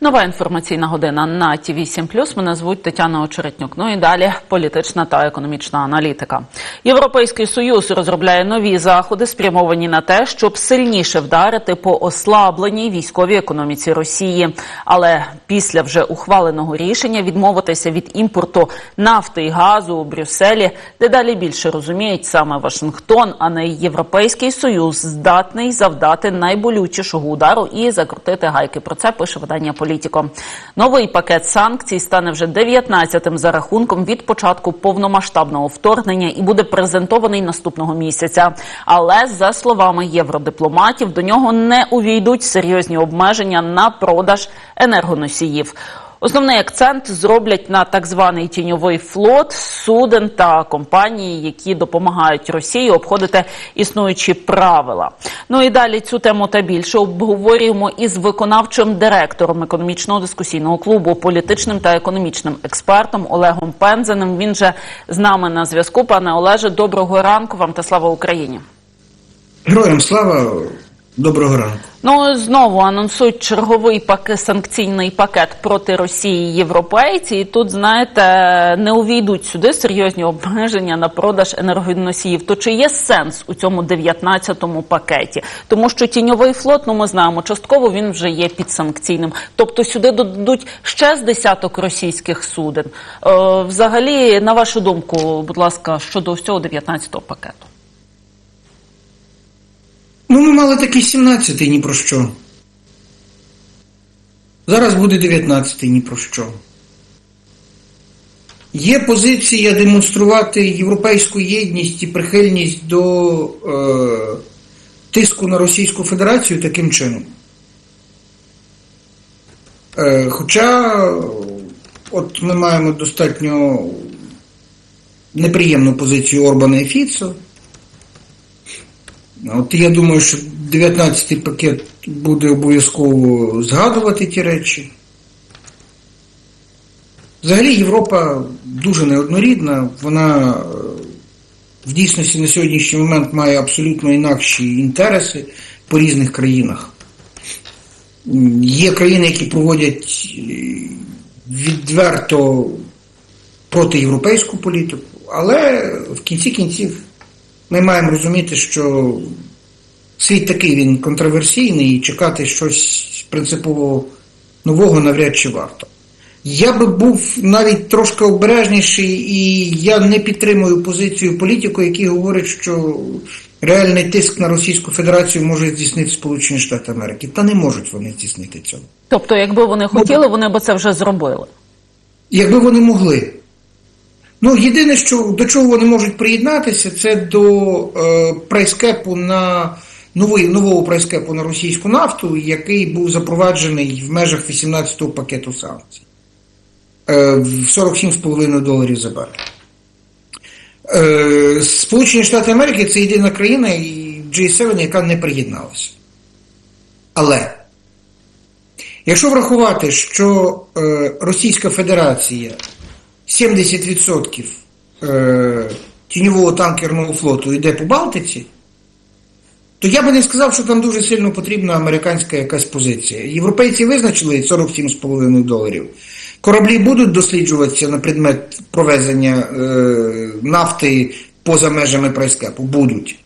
Нова інформаційна година на ТІВІ 7 Мене звуть Тетяна Очеретнюк. Ну і далі політична та економічна аналітика. Європейський союз розробляє нові заходи, спрямовані на те, щоб сильніше вдарити по ослабленій військовій економіці Росії. Але після вже ухваленого рішення відмовитися від імпорту нафти і газу у Брюсселі, дедалі більше розуміють саме Вашингтон, а не Європейський союз, здатний завдати найболючішого удару і закрутити гайки. Про це пише видання Політіко. Новий пакет санкцій стане вже 19-тим за рахунком від початку повномасштабного вторгнення і буде презентований наступного місяця. Але за словами євродипломатів, до нього не увійдуть серйозні обмеження на продаж енергоносіїв. Основний акцент зроблять на так званий тіньовий флот суден та компанії, які допомагають Росії обходити існуючі правила. Ну і далі цю тему та більше обговорюємо із виконавчим директором економічного дискусійного клубу, політичним та економічним експертом Олегом Пензеним. Він же з нами на зв'язку. Пане Олеже, доброго ранку вам та слава Україні. Героям слава, доброго ранку. Ну знову анонсують черговий пакет санкційний пакет проти Росії європейці. І тут знаєте не увійдуть сюди серйозні обмеження на продаж енергоносіїв. То чи є сенс у цьому 19-му пакеті? Тому що тіньовий флот, ну ми знаємо, частково він вже є підсанкційним. Тобто сюди додадуть ще з десяток російських суден. Е, взагалі, на вашу думку, будь ласка, щодо всього 19-го пакету. Ну, ми мали такий 17-й ні про що. Зараз буде 19-й ні про що. Є позиція демонструвати європейську єдність і прихильність до е, тиску на Російську Федерацію таким чином. Е, хоча от ми маємо достатньо неприємну позицію Орбана і Фіцо. От я думаю, що 19-й пакет буде обов'язково згадувати ті речі. Взагалі Європа дуже неоднорідна, вона е, в дійсності на сьогоднішній момент має абсолютно інакші інтереси по різних країнах. Є країни, які проводять відверто протиєвропейську політику, але в кінці кінців ми маємо розуміти, що світ такий він контроверсійний і чекати щось принципово нового навряд чи варто. Я би був навіть трошки обережніший, і я не підтримую позицію політику, які говорять, що реальний тиск на Російську Федерацію може здійснити Сполучені Штати Америки. Та не можуть вони здійснити цього. Тобто, якби вони хотіли, вони б це вже зробили. Якби вони могли. Ну, єдине, що до чого вони можуть приєднатися, це до е, прайскепу на новий, нового прайскепу на російську нафту, який був запроваджений в межах 18-го пакету санкцій е, в 47,5 доларів за барель. Е, Сполучені Штати Америки це єдина країна і G7, яка не приєдналася. Але якщо врахувати, що е, Російська Федерація 70% е, тіньового танкерного флоту йде по Балтиці, то я би не сказав, що там дуже сильно потрібна американська якась позиція. Європейці визначили 47,5 доларів. Кораблі будуть досліджуватися на предмет провезення е, нафти поза межами прайскепу? Будуть.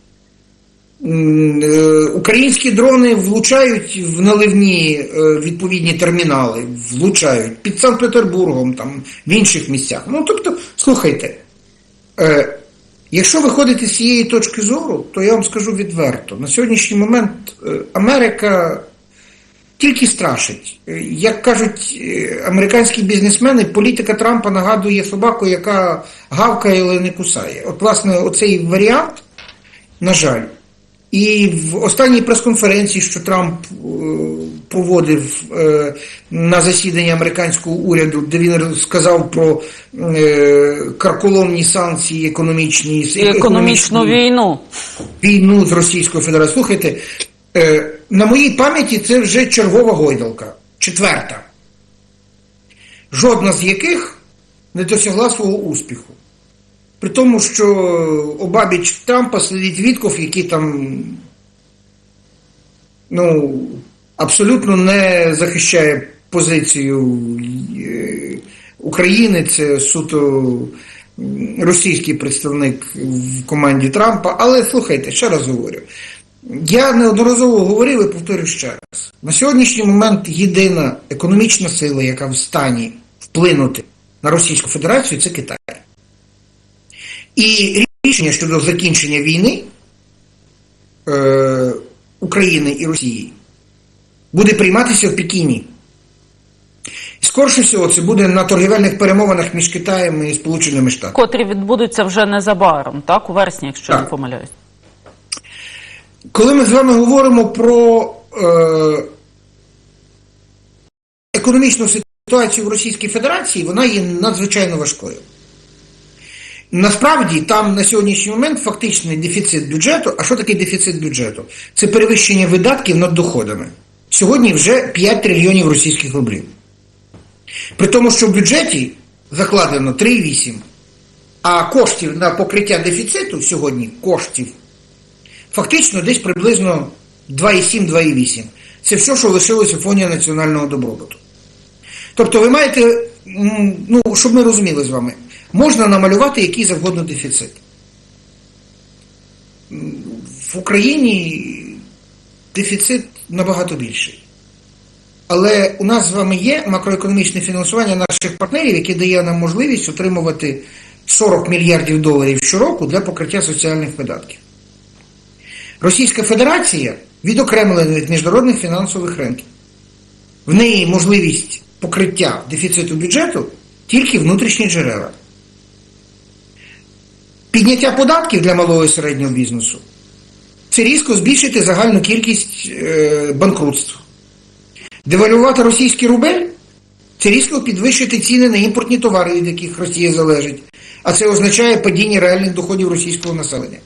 Е, Українські дрони влучають в наливні е, відповідні термінали, влучають під Санкт-Петербургом, там, в інших місцях. Ну, тобто, слухайте, е, якщо виходити з цієї точки зору, то я вам скажу відверто: на сьогоднішній момент Америка тільки страшить. Як кажуть американські бізнесмени, політика Трампа нагадує собаку, яка гавкає, але не кусає. От, власне, оцей варіант, на жаль. І в останній прес-конференції, що Трамп е, проводив е, на засіданні американського уряду, де він сказав про е, карколомні санкції економічні і економічну війну війну з Російською Федерацією. Слухайте, на моїй пам'яті це вже чергова гойдалка, четверта, жодна з яких не досягла свого успіху. При тому, що обабіч Трампа сидить Вітков, який там ну, абсолютно не захищає позицію е, України, це суто російський представник в команді Трампа. Але слухайте, ще раз говорю. Я неодноразово говорив і повторю ще раз. На сьогоднішній момент єдина економічна сила, яка в стані вплинути на Російську Федерацію, це Китай. І рішення щодо закінчення війни е, України і Росії буде прийматися в Пекіні. Скорше всього, це буде на торгівельних перемовинах між Китаєм і Сполученими Штатами. Котрі відбудуться вже незабаром, так, у вересні, якщо Так. не помиляюсь. Коли ми з вами говоримо про е, економічну ситуацію в Російській Федерації, вона є надзвичайно важкою. Насправді, там на сьогоднішній момент фактичний дефіцит бюджету. А що таке дефіцит бюджету? Це перевищення видатків над доходами. Сьогодні вже 5 трильйонів російських рублів. При тому, що в бюджеті закладено 3,8, а коштів на покриття дефіциту сьогодні коштів фактично десь приблизно 2,7-2,8. Це все, що лишилося в фоні національного добробуту. Тобто ви маєте, ну, щоб ми розуміли з вами, можна намалювати який завгодно дефіцит. В Україні дефіцит набагато більший. Але у нас з вами є макроекономічне фінансування наших партнерів, яке дає нам можливість отримувати 40 мільярдів доларів щороку для покриття соціальних видатків. Російська Федерація відокремлена від міжнародних фінансових ринків. В неї можливість покриття дефіциту бюджету тільки внутрішні джерела. Підняття податків для малого і середнього бізнесу це різко збільшити загальну кількість е, банкрутств. Девалювати російський рубель це різко підвищити ціни на імпортні товари, від яких Росія залежить, а це означає падіння реальних доходів російського населення.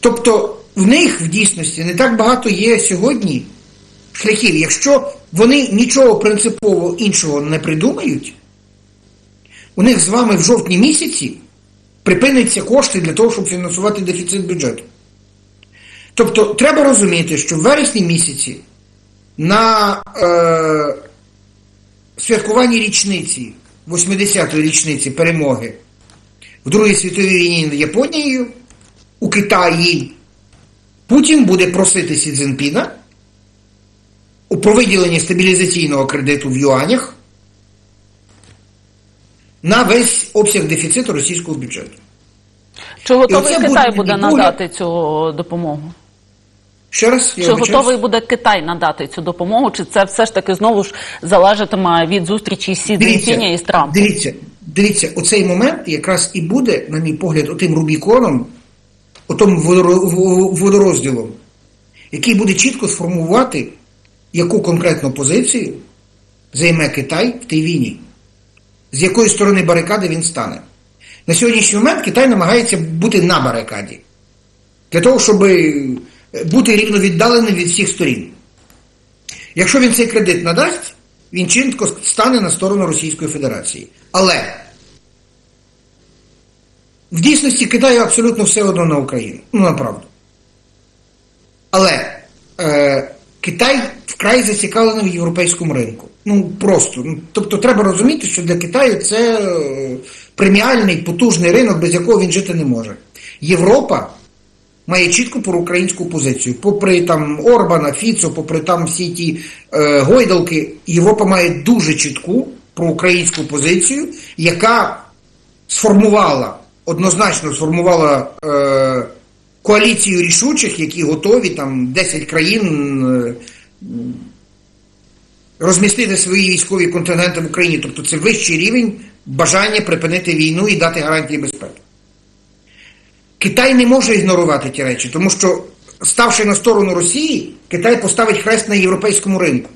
Тобто в них в дійсності не так багато є сьогодні шляхів. Якщо вони нічого принципово іншого не придумають, у них з вами в жовтні місяці припиняться кошти для того, щоб фінансувати дефіцит бюджету. Тобто треба розуміти, що в вересні місяці на е, святкуванні річниці, 80-ї річниці перемоги в Другій світовій війні над Японією у Китаї Путін буде просити Сі Цзінпіна у провиділенні стабілізаційного кредиту в юанях на весь обсяг дефіциту російського бюджету. Чи готовий Китай буде буде надати цю допомогу? Ще раз, я Чи готовий буде Китай надати цю допомогу? Чи це все ж таки знову ж залежатиме від зустрічі Сі Цзіньпіня і з Трампом? Дивіться, дивіться, оцей момент якраз і буде, на мій погляд, отим Рубіконом, отим водоро- водорозділом, який буде чітко сформувати, яку конкретну позицію займе Китай в тій війні, з якої сторони барикади він стане. На сьогоднішній момент Китай намагається бути на барикаді, для того, щоб бути рівно віддаленим від всіх сторін. Якщо він цей кредит надасть, він чітко стане на сторону Російської Федерації. Але в дійсності Китаю абсолютно все одно на Україну. Ну, направду. Але е, Китай вкрай зацікавлений в європейському ринку. Ну просто. Ну, тобто треба розуміти, що для Китаю це е, преміальний, потужний ринок, без якого він жити не може. Європа має чітку проукраїнську позицію. Попри там Орбана, Фіцо, попри там всі ті е, гойдалки, Європа має дуже чітку проукраїнську позицію, яка сформувала, однозначно сформувала е, коаліцію рішучих, які готові там 10 країн е, розмістити свої військові контингенти в Україні. Тобто це вищий рівень бажання припинити війну і дати гарантії безпеки. Китай не може ігнорувати ті речі, тому що, ставши на сторону Росії, Китай поставить хрест на європейському ринку.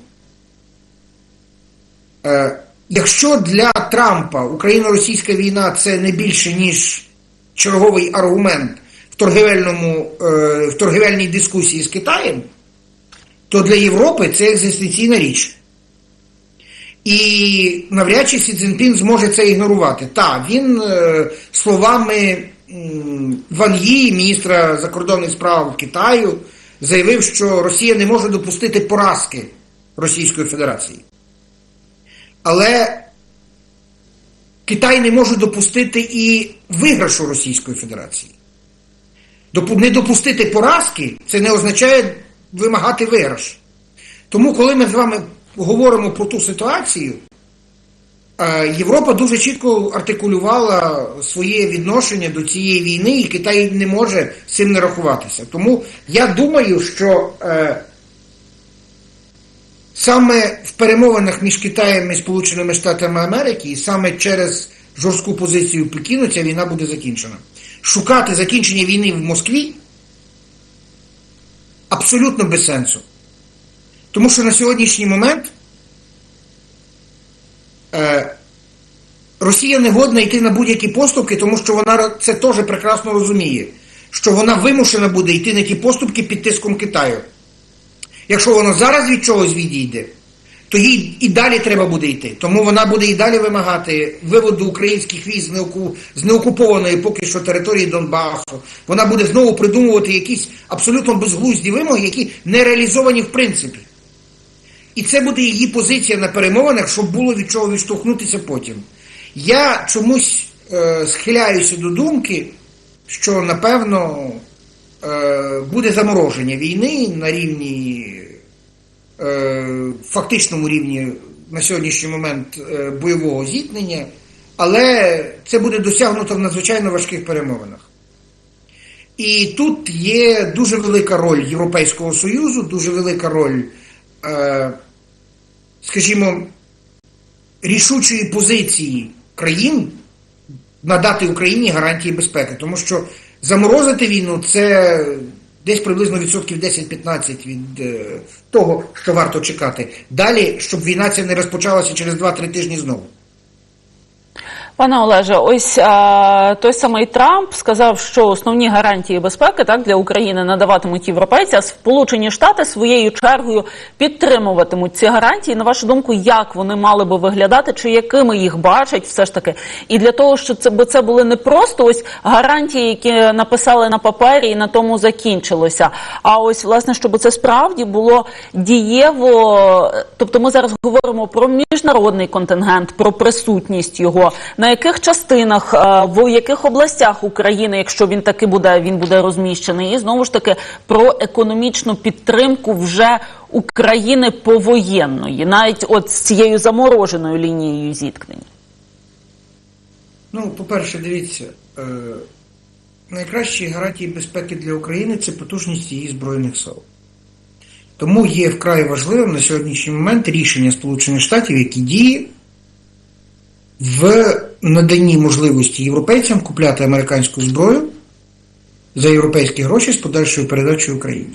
Е, якщо для Трампа Україно-російська війна це не більше, ніж черговий аргумент в, торгівельному, е, в торгівельній дискусії з Китаєм, то для Європи це екзистенційна річ. І навряд чи Сі Цзіньпін зможе це ігнорувати. Так, він е, словами Ван Ї, міністра закордонних справ Китаю, заявив, що Росія не може допустити поразки Російської Федерації. Але Китай не може допустити і виграшу Російської Федерації. Не допустити поразки це не означає вимагати виграш. Тому, коли ми з вами говоримо про ту ситуацію, е, Європа дуже чітко артикулювала своє відношення до цієї війни, і Китай не може з цим не рахуватися. Тому я думаю, що е, саме в перемовинах між Китаєм і Сполученими Штатами Америки, і саме через жорстку позицію Пекіну ця війна буде закінчена. Шукати закінчення війни в Москві абсолютно без сенсу. Тому що на сьогоднішній момент е, Росія не годна йти на будь-які поступки, тому що вона це теж прекрасно розуміє, що вона вимушена буде йти на ті поступки під тиском Китаю. Якщо воно зараз від чогось відійде, то їй і далі треба буде йти. Тому вона буде і далі вимагати виводу українських військ з неокупованої поки що території Донбасу. Вона буде знову придумувати якісь абсолютно безглузді вимоги, які не реалізовані в принципі. І це буде її позиція на перемовинах, щоб було від чого відштовхнутися потім. Я чомусь е, схиляюся до думки, що напевно е, буде замороження війни на рівні, е, фактичному рівні на сьогоднішній момент е, бойового зіткнення, але це буде досягнуто в надзвичайно важких перемовинах. І тут є дуже велика роль Європейського Союзу, дуже велика роль, скажімо, рішучої позиції країн надати Україні гарантії безпеки. Тому що заморозити війну це десь приблизно відсотків 10-15 від е, того, що варто чекати. Далі, щоб війна ця не розпочалася через 2-3 тижні знову. Пане Олеже, ось а, той самий Трамп сказав, що основні гарантії безпеки так для України надаватимуть європейці, а Сполучені Штати своєю чергою підтримуватимуть ці гарантії. На вашу думку, як вони мали би виглядати, чи якими їх бачать, все ж таки, і для того, щоб це бо це були не просто ось гарантії, які написали на папері, і на тому закінчилося. А ось власне, щоб це справді було дієво. Тобто, ми зараз говоримо про міжнародний контингент, про присутність його. На яких частинах, е, в яких областях України, якщо він таки буде, він буде розміщений, і знову ж таки про економічну підтримку вже України повоєнної, навіть от з цією замороженою лінією зіткнень. Ну, по-перше, дивіться, е, найкращі гарантії безпеки для України це потужність її Збройних сил. Тому є вкрай важливим на сьогоднішній момент рішення Сполучених Штатів, які діє в наданні можливості європейцям купляти американську зброю за європейські гроші з подальшою передачею Україні.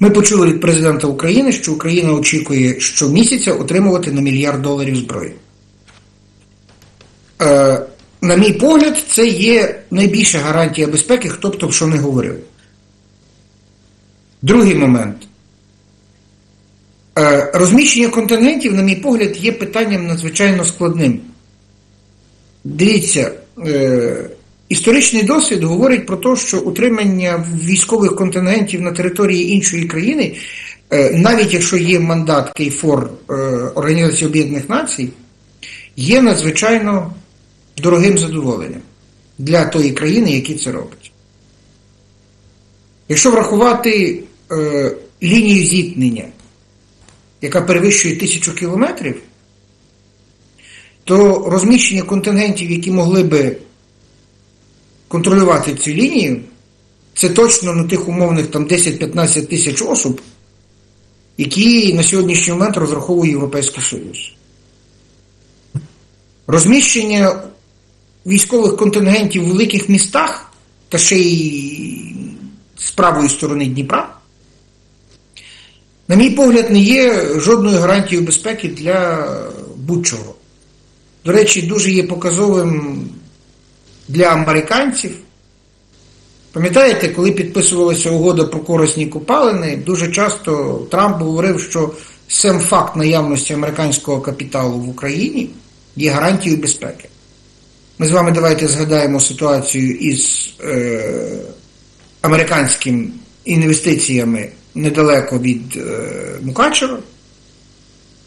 Ми почули від президента України, що Україна очікує щомісяця отримувати на мільярд доларів зброї. Е, на мій погляд, це є найбільша гарантія безпеки, хто б то що не говорив. Другий момент. Е, розміщення контингентів, на мій погляд, є питанням надзвичайно складним. Дивіться, е, історичний досвід говорить про те, що утримання військових контингентів на території іншої країни, е, навіть якщо є мандат Кейфор Організації Об'єднаних Націй, є надзвичайно дорогим задоволенням для тої країни, які це роблять. Якщо врахувати лінію зіткнення, яка перевищує тисячу кілометрів, то розміщення контингентів, які могли би контролювати цю лінію, це точно на тих умовних там 10-15 тисяч осіб, які на сьогоднішній момент розраховує Європейський Союз. Розміщення військових контингентів в великих містах та ще й з правої сторони Дніпра, на мій погляд, не є жодною гарантією безпеки для будь-чого. До речі, дуже є показовим для американців. Пам'ятаєте, коли підписувалася угода про корисні копалини, дуже часто Трамп говорив, що сам факт наявності американського капіталу в Україні є гарантією безпеки. Ми з вами давайте згадаємо ситуацію із е, американськими інвестиціями недалеко від е, Мукачева.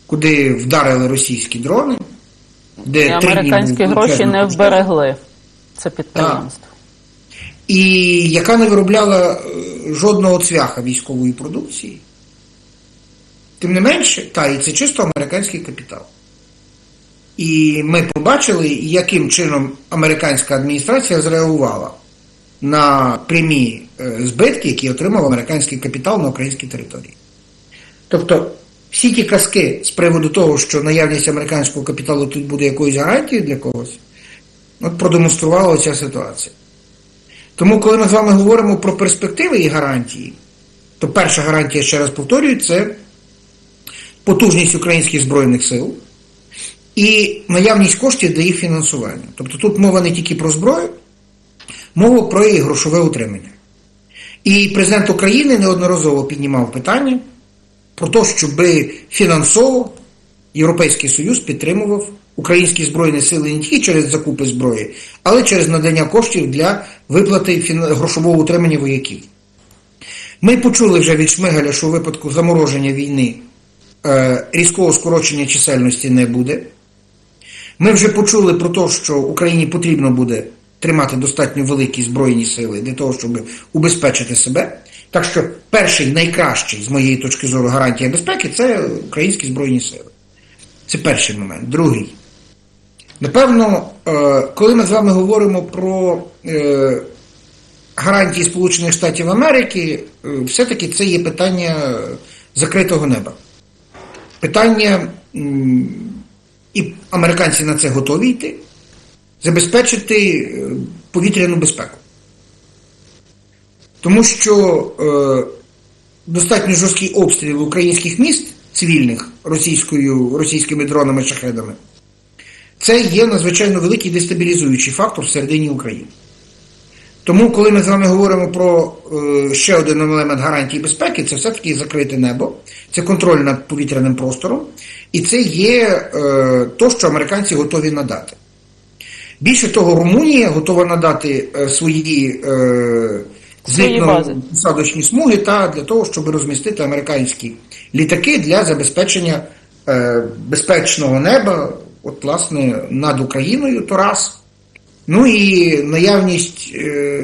куди вдарили російські дрони, де І три дні американські був гроші не вберегли це підприємство. і яка не виробляла е, жодного цвяха військової продукції. Тим не менше, та і це чисто американський капітал. І ми побачили, яким чином американська адміністрація зреагувала на прямі збитки, які отримав американський капітал на українській території. Тобто, всі ті казки з приводу того, що наявність американського капіталу тут буде якоюсь гарантією для когось, от продемонструвала ця ситуація. Тому, коли ми з вами говоримо про перспективи і гарантії, то перша гарантія, ще раз повторюю, це потужність українських Збройних сил і наявність коштів для їх фінансування. Тобто тут мова не тільки про зброю, мова про її грошове утримання. І президент України неодноразово піднімав питання про те, щоб фінансово Європейський Союз підтримував українські збройні сили не тільки через закупи зброї, але через надання коштів для виплати грошового утримання вояків. Ми почули вже від Шмигаля, що у випадку замороження війни е, різкого скорочення чисельності не буде. Ми вже почули про те, що Україні потрібно буде тримати достатньо великі збройні сили для того, щоб убезпечити себе. Так що перший найкращий, з моєї точки зору, гарантія безпеки це українські збройні сили. Це перший момент. Другий. Напевно, е, коли ми з вами говоримо про е, гарантії Сполучених Штатів Америки, е, все-таки це є питання закритого неба. Питання, і американці на це готові йти, забезпечити е, повітряну безпеку. Тому що е, достатньо жорсткий обстріл українських міст цивільних російською, російськими дронами шахедами, це є надзвичайно великий дестабілізуючий фактор всередині України. Тому, коли ми з вами говоримо про е, ще один елемент гарантії безпеки, це все-таки закрите небо, це контроль над повітряним простором, і це є е, то, що американці готові надати. Більше того, Румунія готова надати е, свої е, Свої бази. посадочні смуги та для того, щоб розмістити американські літаки для забезпечення е, безпечного неба, от, власне, над Україною, то раз. Ну і наявність е,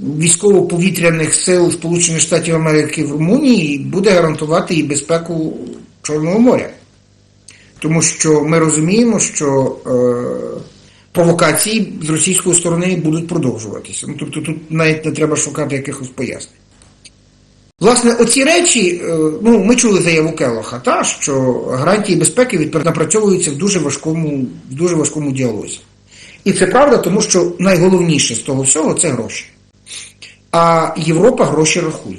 військово-повітряних сил Сполучених Штатів Америки в Румунії буде гарантувати і безпеку Чорного моря. Тому що ми розуміємо, що е, провокації з російської сторони будуть продовжуватися. Ну, тобто тут навіть не треба шукати якихось пояснень. Власне, оці речі, е, ну, ми чули заяву Келоха, та, що гарантії безпеки напрацьовуються в дуже важкому, в дуже важкому діалозі. І це правда, тому що найголовніше з того всього це гроші. А Європа гроші рахує.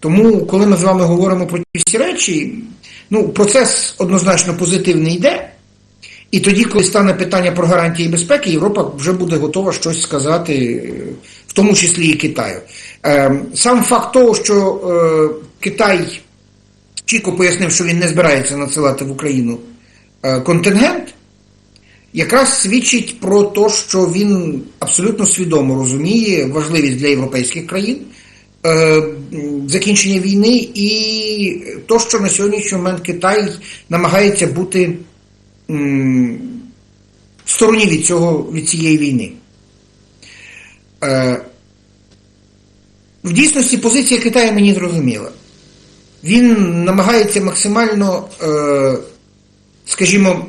Тому, коли ми з вами говоримо про ці речі, ну, процес однозначно позитивний йде. І тоді, коли стане питання про гарантії безпеки, Європа вже буде готова щось сказати, е, в тому числі і Китаю. Е, Сам факт того, що е, Китай чітко пояснив, що він не збирається надсилати в Україну е, контингент, якраз свідчить про те, що він абсолютно свідомо розуміє важливість для європейських країн закінчення війни і то, що на сьогоднішній момент Китай намагається бути в стороні від, цього, від цієї війни. Е, в дійсності позиція Китаю мені зрозуміла. Він намагається максимально, е, скажімо,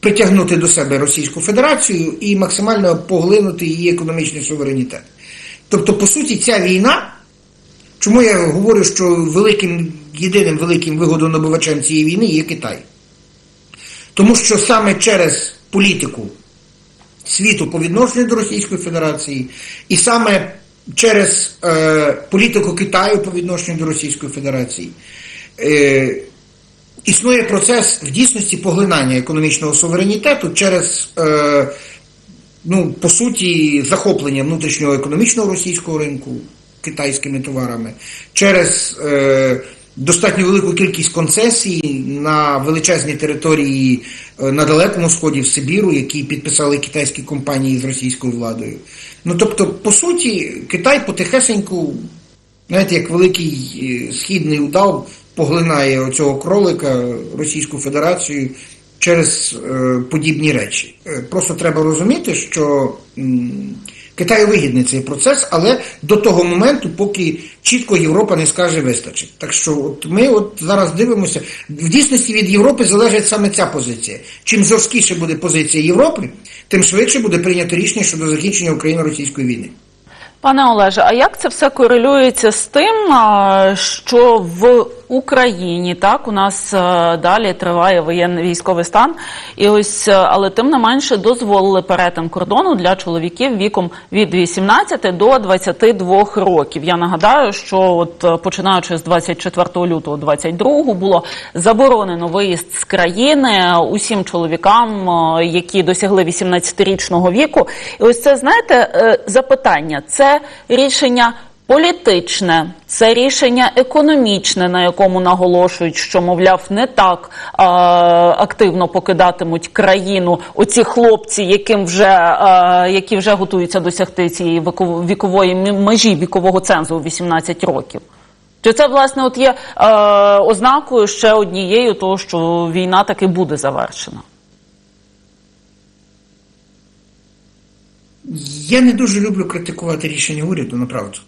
притягнути до себе Російську Федерацію і максимально поглинути її економічний суверенітет. Тобто, по суті, ця війна, чому я говорю, що великим, єдиним великим вигодонабувачем цієї війни є Китай. Тому що саме через політику світу по відношенню до Російської Федерації, і саме через е, політику Китаю по відношенню до Російської Федерації е, існує процес в дійсності поглинання економічного суверенітету через, е, ну, по суті, захоплення внутрішнього економічного російського ринку китайськими товарами, через е, достатньо велику кількість концесій на величезній території е, на Далекому Сході, в Сибіру, які підписали китайські компанії з російською владою. Ну тобто, по суті, Китай потихесеньку, знаєте, як великий е, східний удав, поглинає оцього кролика Російську Федерацію через е, подібні речі. Е, Просто треба розуміти, що м, Китаю вигідний цей процес, але до того моменту, поки чітко Європа не скаже вистачить. Так що от ми от зараз дивимося, в дійсності від Європи залежить саме ця позиція. Чим жорсткіше буде позиція Європи, тим швидше буде прийнято рішення щодо закінчення Україно-російської війни. Пане Олеже, а як це все корелюється з тим, що в Україні так у нас а, далі триває воєнний військовий стан, і ось, а, але тим не менше дозволили перетин кордону для чоловіків віком від 18 до 22 років. Я нагадаю, що от е, починаючи з 24 лютого 22 було заборонено виїзд з країни усім чоловікам, е, які досягли 18-річного віку. І ось це знаєте е, запитання. Це рішення. Політичне це рішення економічне, на якому наголошують, що мовляв не так а, активно покидатимуть країну оці хлопці, яким вже а, які вже готуються досягти цієї вікової межі вікового цензу у 18 років. Чи це власне от є е, ознакою ще однією того, що війна таки буде завершена? Я не дуже люблю критикувати рішення уряду, направду.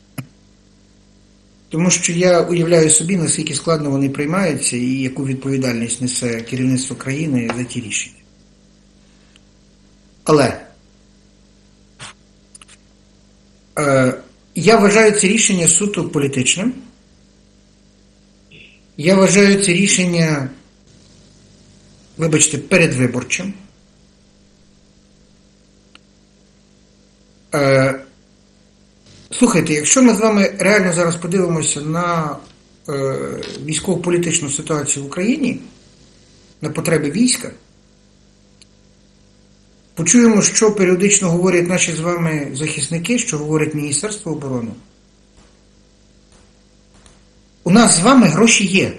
Тому що я уявляю собі, наскільки складно вони приймаються і яку відповідальність несе керівництво країни за ті рішення. Але е, я вважаю це рішення суто політичним. Я вважаю це рішення, вибачте, передвиборчим. Е, слухайте, якщо ми з вами реально зараз подивимося на е, військово-політичну ситуацію в Україні, на потреби війська, почуємо, що періодично говорять наші з вами захисники, що говорить Міністерство оборони. У нас з вами гроші є.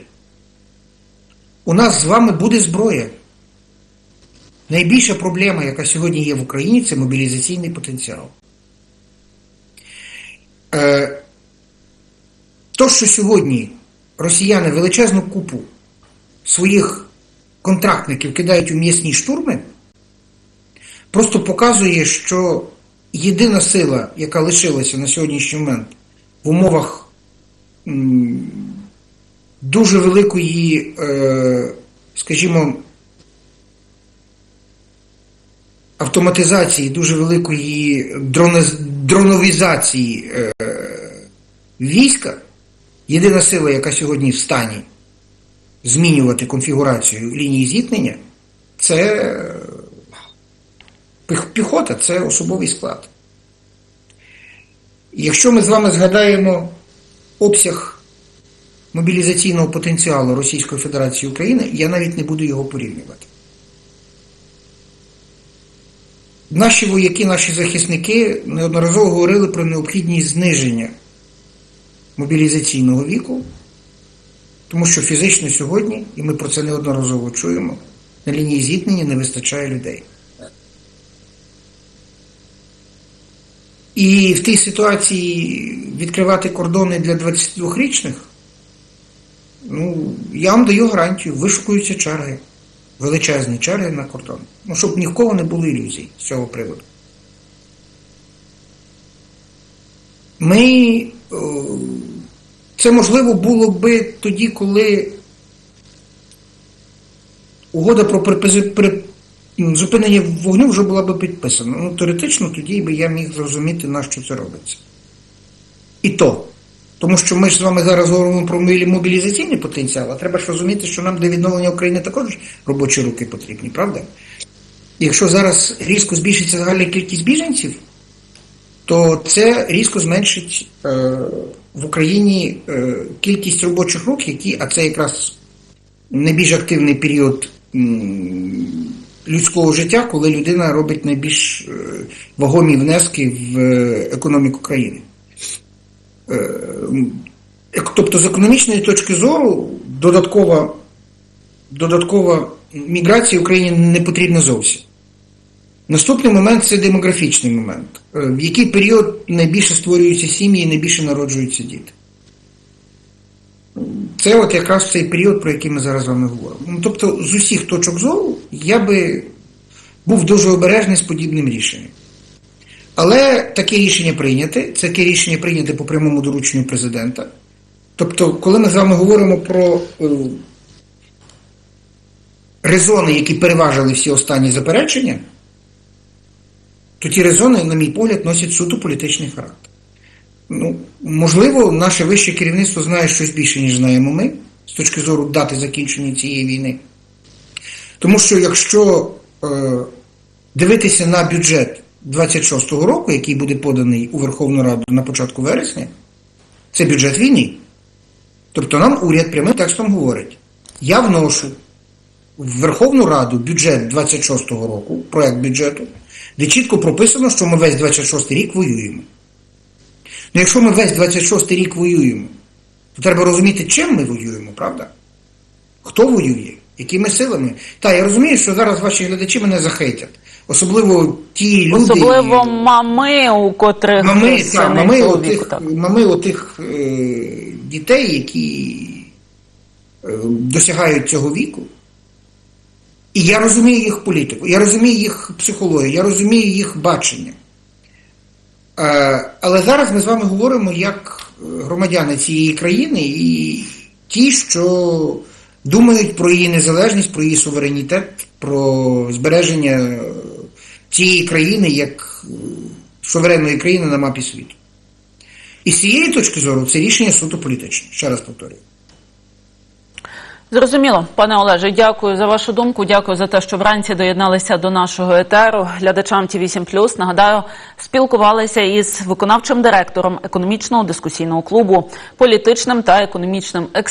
У нас з вами буде зброя. Найбільша проблема, яка сьогодні є в Україні, це мобілізаційний потенціал. Е, То, що сьогодні росіяни величезну купу своїх контрактників кидають у м'ясні штурми, просто показує, що єдина сила, яка лишилася на сьогоднішній момент в умовах дуже великої, е, скажімо, автоматизації, дуже великої дроновізації е, війська, єдина сила, яка сьогодні в стані змінювати конфігурацію лінії зіткнення, це е, піхота, це особовий склад. Якщо ми з вами згадаємо обсяг мобілізаційного потенціалу Російської Федерації України, я навіть не буду його порівнювати. Наші вояки, наші захисники неодноразово говорили про необхідність зниження мобілізаційного віку, тому що фізично сьогодні, і ми про це неодноразово чуємо, на лінії зіткнення не вистачає людей. І в тій ситуації відкривати кордони для 22-річних, ну, я вам даю гарантію, вишукуються черги величезні черги на кордон. Ну, щоб ні в кого не було ілюзій з цього приводу. Ми. Це можливо було би тоді, коли угода про зупинення вогню вже була би підписана. Ну, теоретично тоді би я міг зрозуміти, на що це робиться. І то. Тому що ми ж з вами зараз говоримо про мобілізаційний потенціал, а треба ж розуміти, що нам для відновлення України також робочі руки потрібні, правда? Якщо зараз різко збільшиться загальна кількість біженців, то це різко зменшить е, в Україні е, кількість робочих рук, які, а це якраз найбільш активний період м, людського життя, коли людина робить найбільш е, вагомі внески в е, економіку країни. Е, Тобто, з економічної точки зору, додаткова, додаткова міграція Україні не потрібна зовсім. Наступний момент це демографічний момент. Е, В який період найбільше створюються сім'ї і найбільше народжуються діти. це от якраз цей період, про який ми зараз з вами говоримо. Ну, тобто, з усіх точок зору я би був дуже обережний з подібним рішенням. Але таке рішення прийняте, це таке рішення прийняте по прямому дорученню президента. Тобто, коли ми з вами говоримо про е, резони, які переважили всі останні заперечення, то ті резони, на мій погляд, носять суто політичний характер. Ну, можливо, наше вище керівництво знає щось більше, ніж знаємо ми, з точки зору дати закінчення цієї війни. Тому що якщо е, дивитися на бюджет 26-го року, який буде поданий у Верховну Раду на початку вересня, це бюджет війни. Тобто нам уряд прямим текстом говорить: я вношу в Верховну Раду бюджет 26-го року, проект бюджету, де чітко прописано, що ми весь 26-й рік воюємо. Ну, якщо ми весь 26-й рік воюємо, то треба розуміти, чим ми воюємо, правда? Хто воює, якими силами. Та я розумію, що зараз ваші глядачі мене захейтять. Особливо ті люди. Особливо мами, у котрих мами, та, мами, чоловіку, отих, так. мами отих е, дітей, які е, досягають цього віку. І я розумію їх політику, я розумію їх психологію, я розумію їх бачення. Е, але зараз ми з вами говоримо як громадяни цієї країни і ті, що думають про її незалежність, про її суверенітет, про збереження цієї країни як е, суверенної країни на мапі світу. І з цієї точки зору це рішення суто політичне. Ще раз повторюю. Зрозуміло, пане Олеже, дякую за вашу думку. Дякую за те, що вранці доєдналися до нашого етеру. Глядачам ті 8 Нагадаю, спілкувалися із виконавчим директором економічного дискусійного клубу, політичним та економічним експертом.